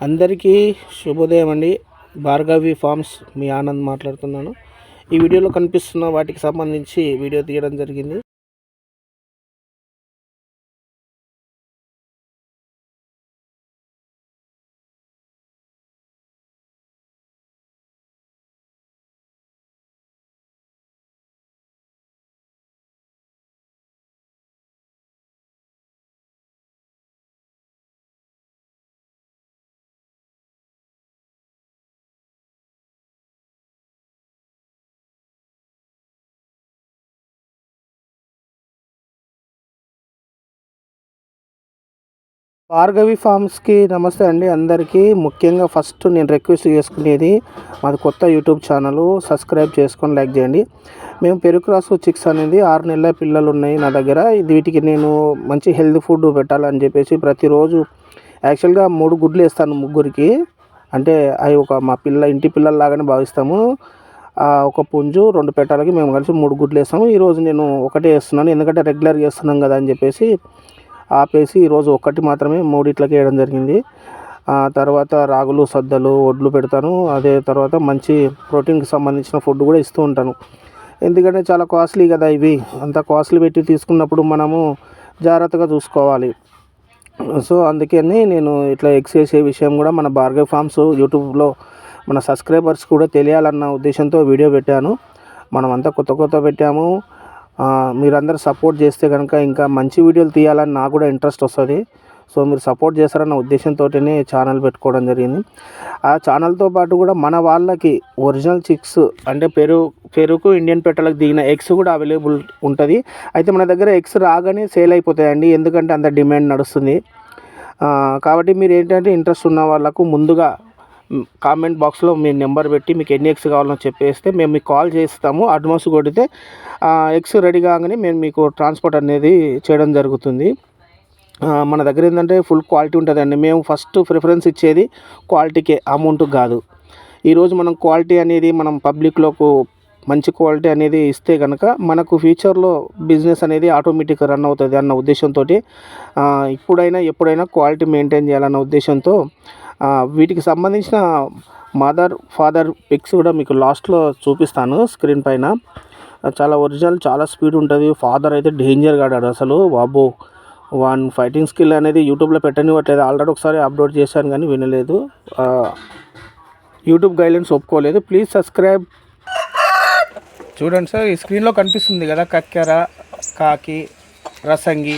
అందరికీ శుభోదయం అండి. భార్గవి ఫార్మ్స్ మీ ఆనంద్ మాట్లాడుతున్నాను. ఈ వీడియోలో కనిపిస్తున్న వాటికి సంబంధించి వీడియో తీయడం జరిగింది. భార్గవి ఫార్మ్స్కి నమస్తే అండి అందరికీ. ముఖ్యంగా ఫస్ట్ నేను రిక్వెస్ట్ చేసుకునేది మాది కొత్త యూట్యూబ్ ఛానల్. సబ్స్క్రైబ్ చేసుకొని లైక్ చేయండి. మేము పెరుగు రాసు చిక్స్ అనేది ఆరు నెలల పిల్లలు ఉన్నాయి నా దగ్గర. ఇది వీటికి నేను మంచి హెల్త్ ఫుడ్ పెట్టాలని చెప్పేసి ప్రతిరోజు యాక్చువల్గా మూడు గుడ్లు వేస్తాను ముగ్గురికి. అంటే అవి ఒక మా పిల్ల ఇంటి పిల్లల్లాగానే భావిస్తాము. ఆ, ఒక పుంజు రెండు పెట్టాలకి మేము కలిసి మూడు గుడ్లు వేస్తాము. ఈరోజు నేను ఒకటే వేస్తున్నాను. ఎందుకంటే రెగ్యులర్గా వేస్తున్నాం కదా అని చెప్పేసి ఆపేసి ఈరోజు ఒక్కటి మాత్రమే మూడిట్లకి వేయడం జరిగింది. తర్వాత రాగులు సద్దలు వడ్లు పెడతాను. అదే తర్వాత మంచి ప్రోటీన్కి సంబంధించిన ఫుడ్ కూడా ఇస్తూ ఉంటాను. ఎందుకంటే చాలా కాస్ట్లీ కదా ఇవి. అంత కాస్ట్లీ పెట్టి తీసుకున్నప్పుడు మనము జాగ్రత్తగా చూసుకోవాలి. సో అందుకని నేను ఇట్లా ఎగ్స్ చేసే విషయం కూడా మన భార్గవ్ ఫార్మ్స్ యూట్యూబ్లో మన సబ్స్క్రైబర్స్ కూడా తెలియాలన్న ఉద్దేశంతో వీడియో పెట్టాను. మనమంతా కొత్త కొత్త పెట్టాము. మీరందరూ సపోర్ట్ చేస్తే కనుక ఇంకా మంచి వీడియోలు తీయాలని నాకు కూడా ఇంట్రెస్ట్ వస్తుంది. సో మీరు సపోర్ట్ చేస్తారన్న ఉద్దేశంతోనే ఛానల్ పెట్టుకోవడం జరిగింది. ఆ ఛానల్తో పాటు కూడా మన వాళ్ళకి ఒరిజినల్ చిక్స్ అంటే పెరు పెరుకు ఇండియన్ పెట్టలకు దిగిన ఎగ్స్ కూడా అవైలబుల్ ఉంటుంది. అయితే మన దగ్గర ఎగ్స్ రాగానే సేల్ అయిపోతాయండి. ఎందుకంటే అంత డిమాండ్ నడుస్తుంది. కాబట్టి మీరు ఏంటంటే ఇంట్రెస్ట్ ఉన్న వాళ్ళకు ముందుగా కామెంట్ బాక్స్లో మీ నెంబర్ పెట్టి మీకు ఎన్ని ఎగ్స్ కావాలో చెప్పేస్తే మేము మీకు కాల్ చేస్తాము. అడ్వాన్స్ కొడితే ఎగ్స్ రెడీ కాగానే మేము మీకు ట్రాన్స్పోర్ట్ అనేది చేయడం జరుగుతుంది. మన దగ్గర ఏంటంటే ఫుల్ క్వాలిటీ ఉంటుందండి. మేము ఫస్ట్ ప్రిఫరెన్స్ ఇచ్చేది క్వాలిటీకే అమౌంట్ కాదు. ఈరోజు మనం క్వాలిటీ అనేది మనం పబ్లిక్లోకి మంచి క్వాలిటీ అనేది ఇస్తే కనుక మనకు ఫ్యూచర్లో బిజినెస్ అనేది ఆటోమేటిక్గా రన్ అవుతుంది అన్న ఉద్దేశంతో ఇప్పుడైనా ఎప్పుడైనా క్వాలిటీ మెయింటైన్ చేయాలన్న ఉద్దేశంతో వీటికి సంబంధించిన మదర్ ఫాదర్ పిక్స్ కూడా మీకు లాస్ట్లో చూపిస్తాను స్క్రీన్ పైన. చాలా ఒరిజినల్ చాలా స్పీడ్ ఉంటుంది. ఫాదర్ అయితే డేంజర్ కాడాడు అసలు. బాబు వన్ ఫైటింగ్ స్కిల్ అనేది యూట్యూబ్లో పెట్టనివ్వట్లేదు. ఆల్రెడీ ఒకసారి అప్లోడ్ చేశాను కానీ వినలేదు. యూట్యూబ్ గైడ్లైన్స్ ఒప్పుకోలేదు. Please subscribe. చూడండి సార్ ఈ స్క్రీన్లో కనిపిస్తుంది కదా కక్కెర కాకి రసంగి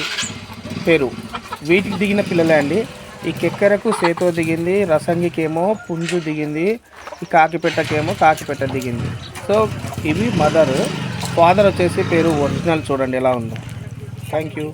పెరు. వీటికి దిగిన పిల్లలే అండి. ఈ కెక్కెరకు సేతో దిగింది రసంగికేమో పుంజు దిగింది ఈ కాకిపెట్టకేమో కాకిపెట్ట దిగింది. సో ఇవి మదర్. ఫాదర్ వచ్చేసి పేరు ఒరిజినల్ చూడండి ఎలా ఉందో. Thank you.